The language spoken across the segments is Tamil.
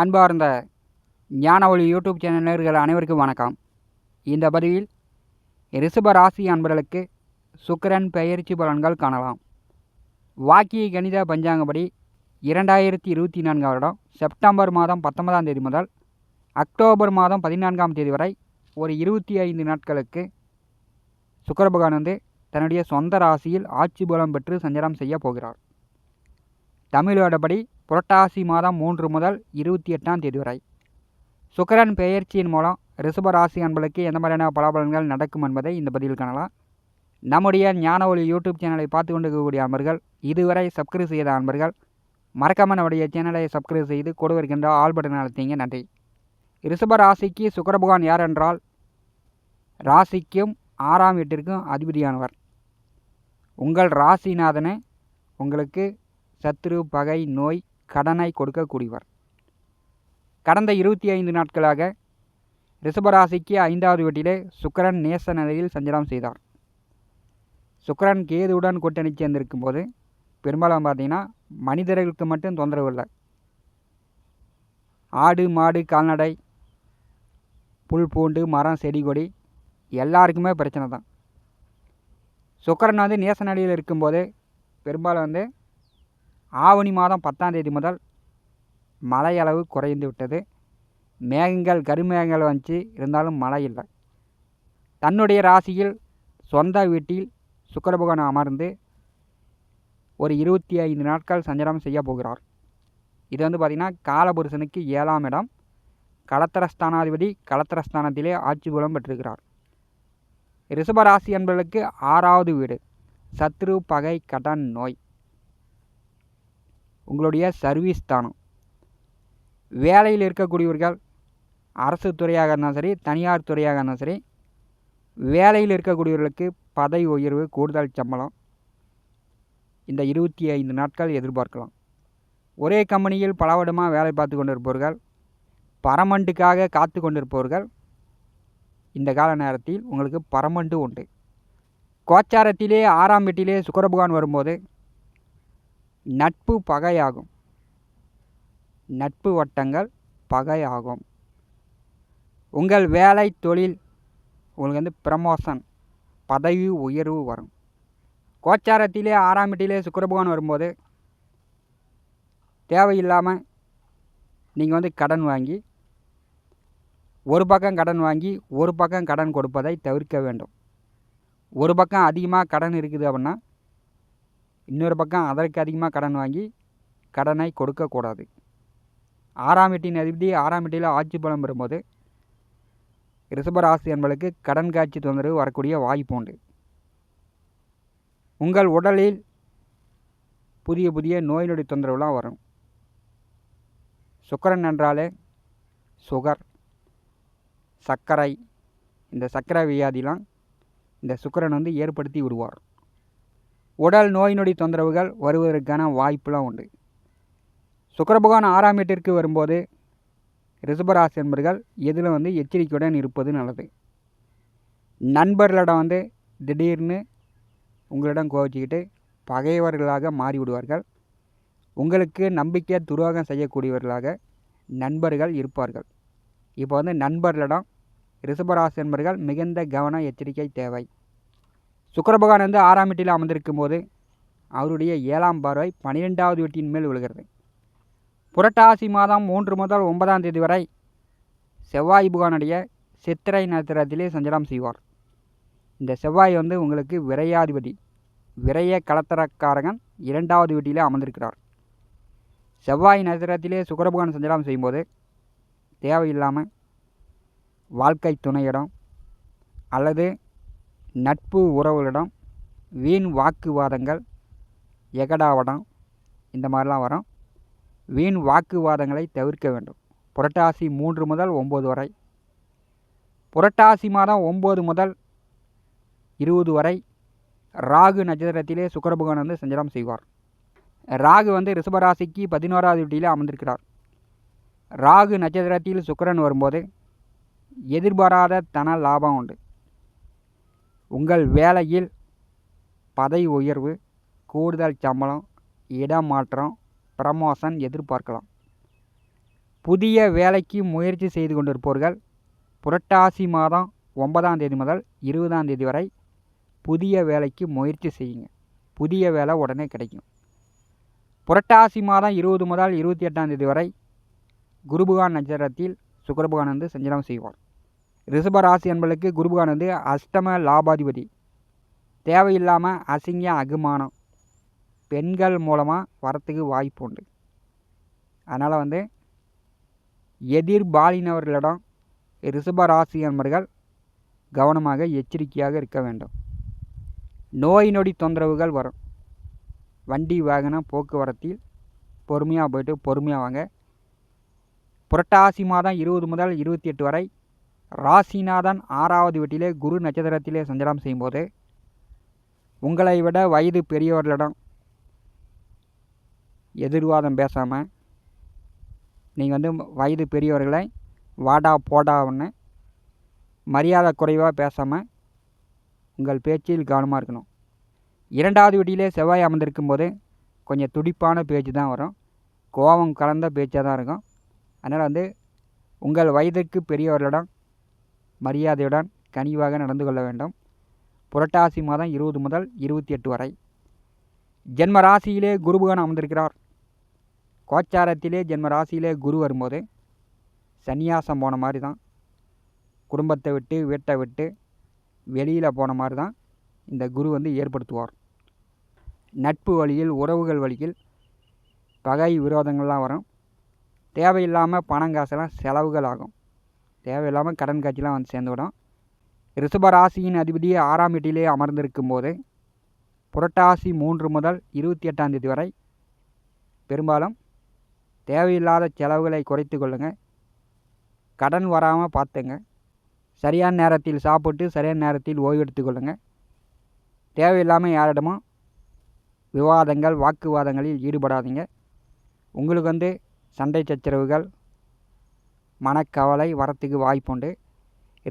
அன்பார்ந்த ஞான ஒளி யூடியூப் சேனல் நேர்கள் அனைவருக்கும் வணக்கம். இந்த பதிவில் ரிஷப ராசி அன்பர்களுக்கு சுக்கரன் பெயர்ச்சி பலன்கள் காணலாம். வாக்கிய கணித பஞ்சாங்கப்படி இரண்டாயிரத்தி இருபத்தி நான்காம் வருடம் செப்டம்பர் மாதம் பத்தொன்பதாம் தேதி முதல் அக்டோபர் மாதம் பதினான்காம் தேதி வரை ஒரு இருபத்தி ஐந்து நாட்களுக்கு சுக்கிர பகவான் வந்து தன்னுடைய சொந்த ராசியில் ஆட்சி பலம் பெற்று சஞ்சாரம் செய்ய போகிறார். தமிழோடபடி புரட்டாசி மாதம் மூன்று முதல் இருபத்தி எட்டாம் தேதி வரை. சுக்கரன் பெயர்ச்சியின் மூலம் ரிஷப ராசி அன்பளுக்கு எந்த மாதிரியான பலாபலன்கள் நடக்கும் என்பதை இந்த பதிவில் காணலாம். நம்முடைய ஞான ஒளி யூடியூப் சேனலை பார்த்து கொண்டு இருக்கக்கூடிய அன்பர்கள் இதுவரை சப்ஸ்கிரைப் செய்த அன்பர்கள் மறக்காம நம்முடைய சேனலை சப்ஸ்கிரைப் செய்து கூட இருக்கின்ற ஆல் பட்டன் அழுத்திங்க நன்றி. ரிஷப ராசிக்கு யார் என்றால் ராசிக்கும் ஆறாம் வீட்டிற்கும் அதிபதியானவர். உங்கள் ராசிநாதனை உங்களுக்கு சத்ரு பகை நோய் கடனை கொடுக்கக்கூடியவர். கடந்த இருபத்தி ஐந்து நாட்களாக ரிஷபராசிக்கு ஐந்தாவது வீட்டிலே சுக்கரன் நேச நிலையில் சஞ்சலம் செய்தார். சுக்கரன் கேதுவுடன் கூட்டணி சேர்ந்திருக்கும் போது பெரும்பாலும் பார்த்தீங்கன்னா மனிதர்களுக்கு மட்டும் தொந்தரவு இல்லை. ஆடு மாடு கால்நடை புல் பூண்டு மரம் செடி கொடி எல்லாருக்குமே பிரச்சனை தான். சுக்கரன் வந்து நேச நிலையில் இருக்கும்போது பெரும்பாலும் வந்து ஆவணி மாதம் பத்தாம் தேதி முதல் மழை அளவு குறைந்து விட்டது. மேகங்கள் கருமேகங்கள் வந்துச்சு. இருந்தாலும் மழை இல்லை. தன்னுடைய ராசியில் சொந்த வீட்டில் சுக்கரபகவான் அமர்ந்து ஒரு இருபத்தி ஐந்து நாட்கள் சஞ்சாரம் செய்ய போகிறார். இது வந்து பார்த்திங்கன்னா காலபுருஷனுக்கு ஏழாம் இடம். களத்திரஸ்தானாதிபதி களத்திரஸ்தானத்திலே ஆட்சி புலம் பெற்றிருக்கிறார். ரிஷபராசி என்பவர்களுக்கு ஆறாவது வீடு. சத்ரு பகை கடன் நோய். உங்களுடைய சர்வீஸ் ஸ்தானம் வேலையில் இருக்கக்கூடியவர்கள் அரசு துறையாக இருந்தாலும் சரி தனியார் துறையாக இருந்தாலும் சரி வேலையில் இருக்கக்கூடியவர்களுக்கு பதவி உயர்வு கூடுதல் சம்பளம் இந்த இருபத்தி ஐந்து நாட்கள் எதிர்பார்க்கலாம். ஒரே கம்பெனியில் பல வருடமாக வேலை பார்த்து கொண்டிருப்பவர்கள் பரமண்டுக்காக காத்து கொண்டிருப்பவர்கள் இந்த கால நேரத்தில் உங்களுக்கு பரமண்டு உண்டு. கோச்சாரத்திலே ஆறாம் வீட்டிலே சுக்கர பகவான் வரும்போது நட்பு பகையாகும். நட்பு வட்டங்கள் பகையாகும். உங்கள் வேலை தொழில் உங்களுக்கு வந்து ப்ரமோஷன் பதவி உயர்வு வரும். கோச்சாரத்திலே ஆறாம் வீட்டிலே சுக்கரபகவான் வரும்போது தேவையில்லாமல் நீங்கள் வந்து கடன் வாங்கி ஒரு பக்கம் கடன் வாங்கி ஒரு பக்கம் கடன் கொடுப்பதை தவிர்க்க வேண்டும். ஒரு பக்கம் அதிகமாக கடன் இருக்குது அப்படின்னா இன்னொரு பக்கம் அதற்கு அதிகமாக கடன் வாங்கி கடனை கொடுக்கக்கூடாது. ஆறாம் எட்டின் அதிபதி ஆறாம் வீட்டில் ஆட்சி பலம் பெறும்போது ரிஷபராசி என்பளுக்கு கடன் காட்சி தொந்தரவு வரக்கூடிய வாய்ப்பு உண்டு. உங்கள் உடலில் புதிய புதிய நோய் நொடி தொந்தரவுலாம் வரும். சுக்கரன் என்றாலே சுகர் சர்க்கரை இந்த சர்க்கரை வியாதிலாம் இந்த சுக்கரன் வந்து ஏற்படுத்தி விடுவார். உடல் நோய் நொடி தொந்தரவுகள் வருவதற்கான வாய்ப்புலாம் உண்டு. சுக்கர பகவான் ஆறாம் வீட்டிற்கு வரும்போது ரிஷபராசி என்பர்கள் எதில் வந்து எச்சரிக்கையுடன் இருப்பது நல்லது. நண்பர்களிடம் வந்து திடீர்னு உங்களிடம் கோவிச்சுக்கிட்டு பகைவர்களாக மாறிவிடுவார்கள். உங்களுக்கு நம்பிக்கை துரோகம் செய்யக்கூடியவர்களாக நண்பர்கள் இருப்பார்கள். இப்போ வந்து நண்பர்களிடம் ரிஷபராசி என்பர்கள் மிகுந்த கவன எச்சரிக்கை தேவை. சுக்கர பகவான் வந்து ஆறாம் வீட்டில் அமர்ந்திருக்கும் போது அவருடைய ஏழாம் பார்வை பன்னிரெண்டாவது வீட்டின் மேல் விழுகிறது. புரட்டாசி மாதம் மூன்று முதல் ஒன்பதாம் தேதி வரை செவ்வாய் புகானுடைய சித்திரை நட்சத்திரத்திலே சஞ்சலம் செய்வார். இந்த செவ்வாய் வந்து உங்களுக்கு விரையாதிபதி விரைய கலத்தரக்காரகன் இரண்டாவது வீட்டிலே அமர்ந்திருக்கிறார். செவ்வாய் நட்சத்திரத்திலே சுக்கரபகவான் சஞ்சலம் செய்யும்போது தேவையில்லாமல் வாழ்க்கை துணையிடம் அல்லது நட்பு உறவுகளிடம் வீண் வாக்குவாதங்கள் எகடாவடம் இந்த மாதிரிலாம் வரும். வீண் வாக்குவாதங்களை தவிர்க்க வேண்டும். புரட்டாசி மூன்று முதல் ஒம்பது வரை. புரட்டாசி மாதம் ஒம்பது முதல் இருபது வரை ராகு நட்சத்திரத்திலே சுக்கரபகவான் வந்து சஞ்சலம் செய்வார். ராகு வந்து ரிஷபராசிக்கு பதினோராவது வீட்டிலே அமர்ந்திருக்கிறார். ராகு நட்சத்திரத்தில் சுக்கரன் வரும்போது எதிர்பாராத தன லாபம் உண்டு. உங்கள் வேலையில் பதவி உயர்வு கூடுதல் சம்பளம் இடமாற்றம் ப்ரமோஷன் எதிர்பார்க்கலாம். புதிய வேலைக்கு முயற்சி செய்து கொண்டிருப்பவர்கள் புரட்டாசி மாதம் ஒன்பதாம் தேதி முதல் இருபதாம் தேதி வரை புதிய வேலைக்கு முயற்சி செய்யுங்க. புதிய வேலை உடனே கிடைக்கும். புரட்டாசி மாதம் இருபது முதல் இருபத்தி எட்டாம் தேதி வரை குருபகான் நட்சத்திரத்தில் சுக்கரபகான் வந்து சஞ்சலம் செய்வார். ரிஷபராசி என்பளுக்கு என்பதற்கு வந்து அஷ்டம லாபாதிபதி. தேவையில்லாமல் அசிங்க அகுமானம் பெண்கள் மூலமாக வரத்துக்கு வாய்ப்பு உண்டு. அதனால் வந்து எதிர்பாலினவர்களிடம் ரிஷப என்பர்கள் கவனமாக எச்சரிக்கையாக இருக்க வேண்டும். நோய் நொடி தொந்தரவுகள் வரும். வண்டி வாகனம் போக்குவரத்தில் பொறுமையாக போயிட்டு பொறுமையாக வாங்க. புரட்டாசி மாதம் இருபது முதல் இருபத்தி எட்டு வரை ராசிநாதன் ஆறாவது வீட்டிலே குரு நட்சத்திரத்திலே சஞ்சாரம் செய்யும்போது உங்களை விட வயது பெரியவர்களிடம் எதிர்வாதம் பேசாமல் நீங்கள் வந்து வயது பெரியவர்களை வாடா போடான்னு மரியாதை குறைவாக பேசாமல் உங்கள் பேச்சில் கவனமாக இருக்கணும். இரண்டாவது வீட்டிலே செவ்வாய் அமர்ந்திருக்கும் போது கொஞ்சம் துடிப்பான பேச்சு தான் வரும். கோபம் கலந்த பேச்சாக தான் இருக்கும். அதனால் வந்து உங்கள் வயதிற்கு பெரியவர்களிடம் மரியாதையுடன் கனிவாக நடந்து கொள்ள வேண்டும். புரட்டாசி மாதம் இருபது முதல் இருபத்தி எட்டு வரை. ஜென்ம ராசியிலே குருபகன் அமர்ந்திருக்கிறார். கோச்சாரத்திலே ஜென்ம ராசியிலே குரு வரும்போது சன்னியாசம் போன மாதிரி தான். குடும்பத்தை விட்டு வீட்டை விட்டு வெளியில் போன மாதிரி தான் இந்த குரு வந்து ஏற்படுத்துவார். நட்பு வழியில் உறவுகள் வழியில் பகை விரோதங்கள்லாம் வரும். தேவையில்லாமல் பணம் காசெல்லாம் செலவுகள் ஆகும். தேவையில்லாமல் கடன் காட்சிலாம் வந்து சேர்ந்துவிடும். ரிஷப ராசியின் அதிபதி ஆறாம் வீட்டிலே அமர்ந்திருக்கும் போது புரட்டாசி மூன்று முதல் இருபத்தி எட்டாம் தேதி வரை பெரும்பாலும் தேவையில்லாத செலவுகளை குறைத்து கொள்ளுங்கள் கடன் வராமல் பார்த்துங்க. சரியான நேரத்தில் சாப்பிட்டு சரியான நேரத்தில் ஓய்வு எடுத்துக்கொள்ளுங்கள் தேவையில்லாமல் யாரிடமும் விவாதங்கள் வாக்குவாதங்களில் ஈடுபடாதீங்க. உங்களுக்கு வந்து சண்டை சச்சரவுகள் மனக்கவலை வரத்துக்கு வாய்ப்புண்டு.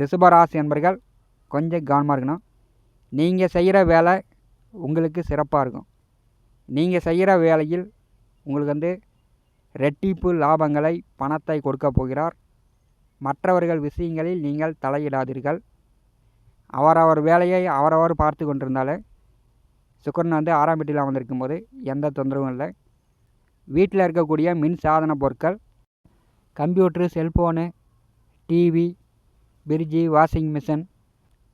ரிஷபராசி என்பர்கள் கொஞ்சம் கவனமாக இருக்கணும். நீங்கள் செய்கிற வேலை உங்களுக்கு சிறப்பாக இருக்கும். நீங்கள் செய்கிற வேலையில் உங்களுக்கு வந்து ரெட்டிப்பு லாபங்களை பணத்தை கொடுக்க போகிறார். மற்றவர்கள் விஷயங்களில் நீங்கள் தலையிடாதீர்கள். அவரவர் வேலையை அவரவர் பார்த்து கொண்டிருந்தாலே சுக்கரன் வந்து ஆறாம் வீட்டில் அமர்ந்திருக்கும் போது எந்த தொந்தரவும் இல்லை. வீட்டில் இருக்கக்கூடிய மின் சாதன பொருட்கள் computer cellphone TV fridge washing machine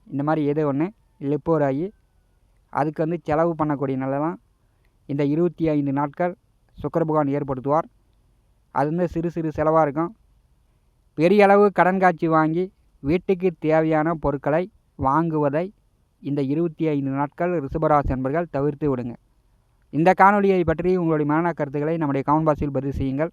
இந்த மாதிரி ஏதோ ஒன்று லிப்போர் ஆகி அதுக்கு வந்து செலவு பண்ணக்கூடிய நிலைலாம் இந்த இருபத்தி ஐந்து நாட்கள் சுக்கர பகவான் ஏற்படுத்துவார். அது வந்து சிறு சிறு செலவாக இருக்கும். பெரிய அளவு கடன் காட்சி வாங்கி வீட்டுக்கு தேவையான பொருட்களை வாங்குவதை இந்த இருபத்தி ஐந்து நாட்கள் ரிஷபராசி என்பர்கள் தவிர்த்து விடுங்க. இந்த காணொலியை பற்றி உங்களுடைய மரண கருத்துக்களை நம்முடைய கமெண்ட் பாக்ஸில் பதிவு செய்யுங்கள்.